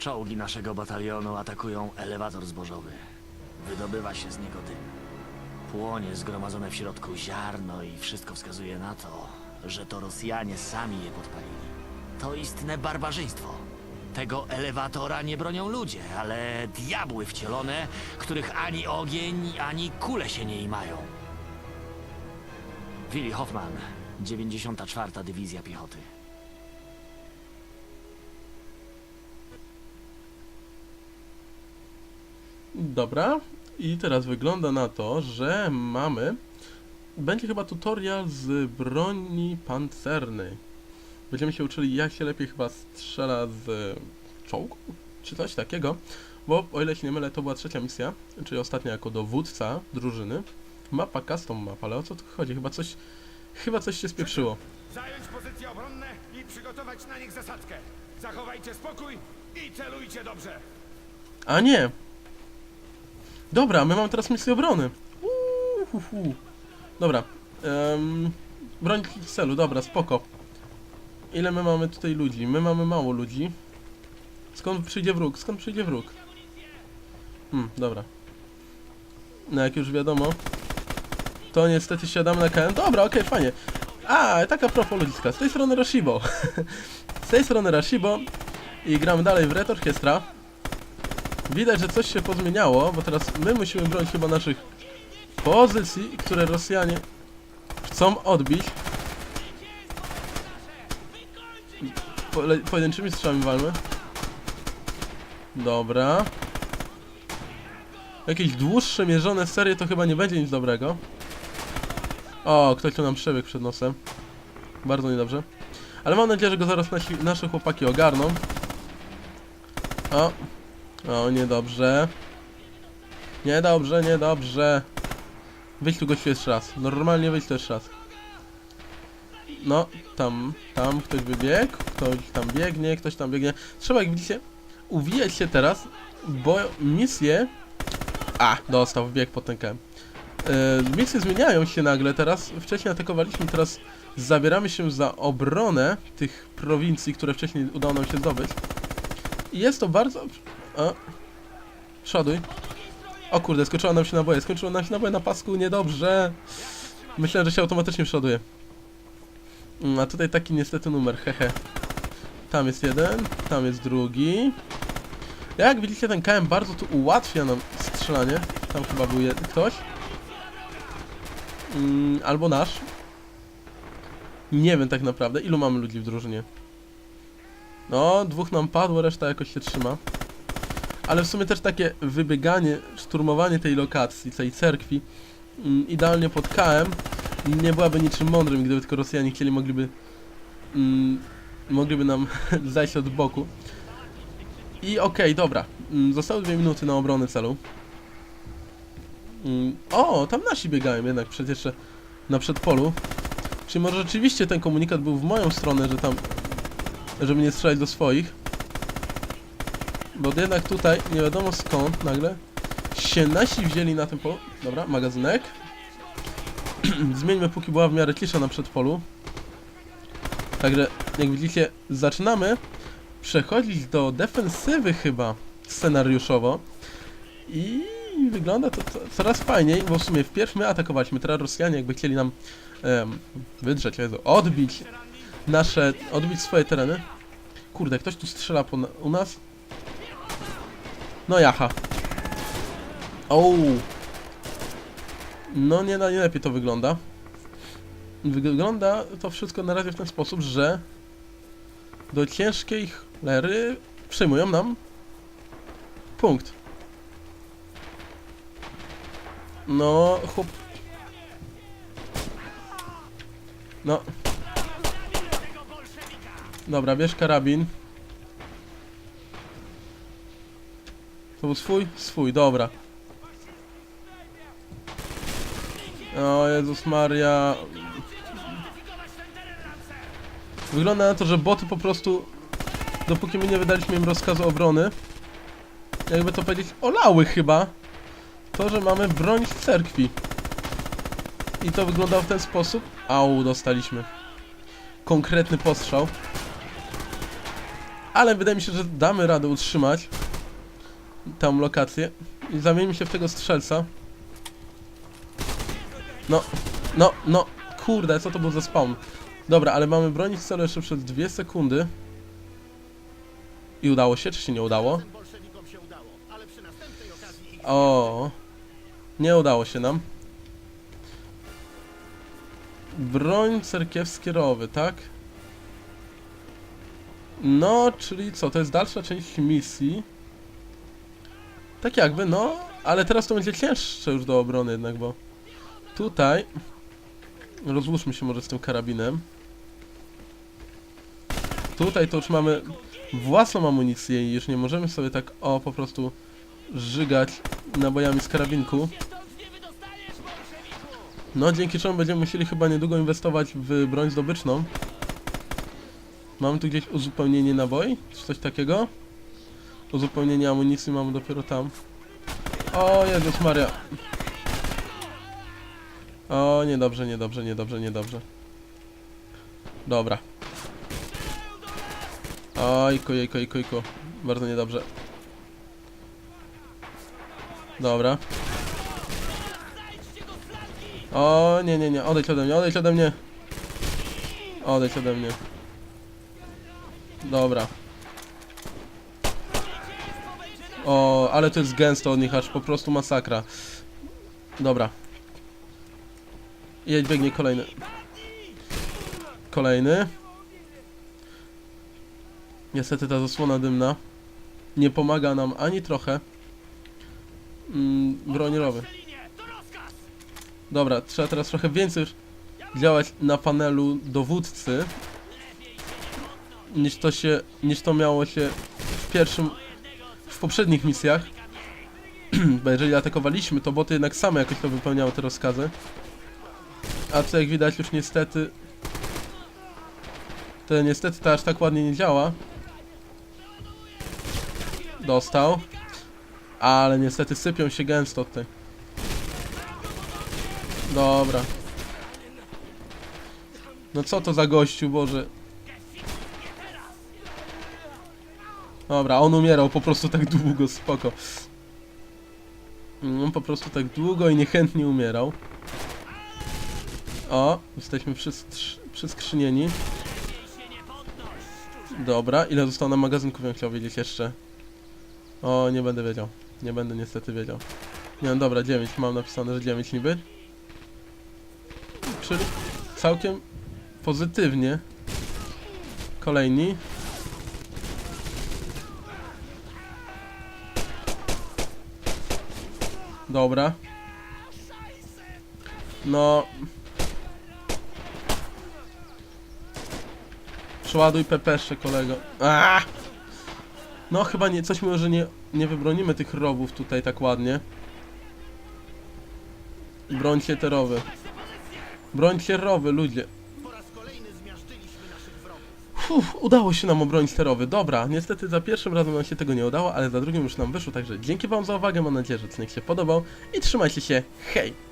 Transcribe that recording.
Czołgi naszego batalionu atakują elewator zbożowy. Wydobywa się z niego dym. Płonie zgromadzone w środku ziarno i wszystko wskazuje na to, że to Rosjanie sami je podpalili. To istne barbarzyństwo. Tego elewatora nie bronią ludzie, ale diabły wcielone, których ani ogień, ani kule się nie imają. Willi Hoffman, 94. Dywizja Piechoty. Dobra. I teraz wygląda na to, że mamy... Będzie chyba tutorial z broni pancernej. Będziemy się uczyli, jak się lepiej chyba strzela z czołgu, czy coś takiego. Bo o ile się nie mylę, to była trzecia misja, czyli ostatnia jako dowódca drużyny. Mapa custom map, ale o co tu chodzi? Chyba coś... Chyba coś się spieprzyło. Zająć pozycje obronne i przygotować na nich zasadzkę. Zachowajcie spokój i celujcie dobrze. A nie! Dobra, my mamy teraz misję obrony. Dobra. Um, broń celu, dobra, spoko. Ile my mamy tutaj ludzi? My mamy mało ludzi. Skąd przyjdzie wróg? Skąd przyjdzie wróg? Hmm, dobra. No jak już wiadomo, to niestety siadamy na KM. Dobra, okej, fajnie. A, taka propos ludziska. Z tej strony Rashibo. Z tej strony Rashibo. I gramy dalej w Red Orchestra. Widać, że coś się pozmieniało, bo teraz my musimy bronić chyba naszych pozycji, które Rosjanie chcą odbić. Pole, pojedynczymi strzałami walmy. Dobra. Jakieś dłuższe, mierzone serie to chyba nie będzie nic dobrego. O, ktoś tu nam przebiegł przed nosem. Bardzo niedobrze. Ale mam nadzieję, że go zaraz nasi, nasze chłopaki ogarną. O, o, niedobrze. Niedobrze, niedobrze. Wyjdź tu gościu jeszcze raz. Normalnie wyjdź tu jeszcze raz. No, tam, tam ktoś wybiegł, ktoś tam biegnie, ktoś tam biegnie. Trzeba, jak widzicie, uwijać się teraz, bo misje... A, dostał, ten KM. Yy, misje zmieniają się nagle teraz. Wcześniej atakowaliśmy, teraz zabieramy się za obronę tych prowincji, które wcześniej udało nam się zdobyć. I jest to bardzo... O. Przoduj. O kurde, skończyło nam się naboje. Skończyło nam się naboje na pasku, niedobrze. Myślałem, że się automatycznie przoduje. Mm, A tutaj taki niestety numer, hehe. Tam jest jeden, tam jest drugi. Jak widzicie, ten KM bardzo tu ułatwia nam strzelanie. Tam chyba był ktoś. Mm, albo nasz. Nie wiem tak naprawdę, ilu mamy ludzi w drużynie. No, dwóch nam padło, reszta jakoś się trzyma. Ale w sumie też takie wybieganie, szturmowanie tej lokacji, tej cerkwi, mm, idealnie pod KM, nie byłaby niczym mądrym, gdyby tylko Rosjanie chcieli, mogliby, mm, mogliby nam zajść od boku. I okej, dobra, mm, zostały dwie minuty na obronę celu. Mm, o, tam nasi biegają jednak przecież na przedpolu. Czy może rzeczywiście ten komunikat był w moją stronę, że tam żeby nie strzelać do swoich. Bo jednak tutaj nie wiadomo skąd nagle się nasi wzięli na tym polu. Dobra, magazynek. Zmieńmy póki była w miarę cisza na przedpolu. Także jak widzicie zaczynamy przechodzić do defensywy chyba scenariuszowo. I wygląda to, coraz fajniej, bo w sumie wpierw my atakowaliśmy, teraz Rosjanie jakby chcieli nam em, wydrzeć, Jezu, odbić nasze, odbić swoje tereny. Kurde, ktoś tu strzela po u nas. No jaha. Ouu. No nie, nie lepiej to wygląda. Wygląda to wszystko na razie w ten sposób, że do ciężkiej chlery przyjmują nam punkt. No, chłop... No, Dobra, bierz karabin. To był swój? Swój, dobra. O Jezus Maria. Wygląda na to, że boty po prostu, dopóki my nie wydaliśmy im rozkazu obrony, jakby to powiedzieć, olały chyba to, że mamy broń z cerkwi. I to wyglądało w ten sposób. Au, dostaliśmy. Konkretny postrzał. Ale wydaje mi się, że damy radę utrzymać tą lokację. I zamienimy się w tego strzelca. No, no, no, kurde, co to był za spawn? Dobra, ale mamy bronić celu jeszcze przez dwie sekundy. I udało się, czy się nie udało? O, nie udało się nam. Broń cerkiewski rowy, tak? No, czyli co, to jest dalsza część misji. Tak jakby, no, ale teraz to będzie cięższe już do obrony jednak, bo tutaj rozłóżmy się może z tym karabinem. Tutaj to już mamy własną amunicję i już nie możemy sobie tak o po prostu żygać nabojami z karabinku. No, dzięki czemu będziemy musieli chyba niedługo inwestować w broń zdobyczną. Mamy tu gdzieś uzupełnienie naboi? Czy coś takiego? Uzupełnienie amunicji mamy dopiero tam. O Jezus Maria. O, niedobrze, niedobrze, niedobrze, niedobrze. Dobra. Ojko, jejko, jejko, jejko. Bardzo niedobrze. Dobra. O, nie, nie, nie, odejdź ode mnie, odejdź ode mnie. Odejdź ode mnie. Dobra. O, ale to jest gęsto od nich, aż po prostu masakra. Dobra. Jedź, biegnie kolejny. Kolejny. Niestety ta zasłona dymna nie pomaga nam ani trochę. Mm, broń rowy. Dobra, trzeba teraz trochę więcej działać na panelu dowódcy niż to się, niż to miało się w pierwszym, poprzednich misjach. Bo jeżeli atakowaliśmy, to boty jednak same jakoś to wypełniały te rozkazy. A co jak widać już niestety to niestety to aż tak ładnie nie działa. Dostał. Ale niestety sypią się gęsto tutaj. Dobra. No co to za gościu, Boże. Dobra, on umierał po prostu tak długo, spoko. On po prostu tak długo i niechętnie umierał. O, jesteśmy przyskrzynieni. Dobra, ile zostało na magazynków, bym chciał wiedzieć jeszcze. O, nie będę wiedział. Nie będę niestety wiedział. Nie, no dobra, 9. Mam napisane, że 9 niby. Czyli całkiem pozytywnie. Kolejni. Dobra. No. Przeładuj pepesze, kolego. Aaaa! No chyba nie, coś może nie, nie wybronimy tych rowów tutaj tak ładnie. Brońcie te rowy. Brońcie rowy, ludzie. Uff, udało się nam obronić te rowy. Dobra, niestety za pierwszym razem nam się tego nie udało, ale za drugim już nam wyszło, także dzięki wam za uwagę, mam nadzieję, że odcinek się podobał i trzymajcie się, hej!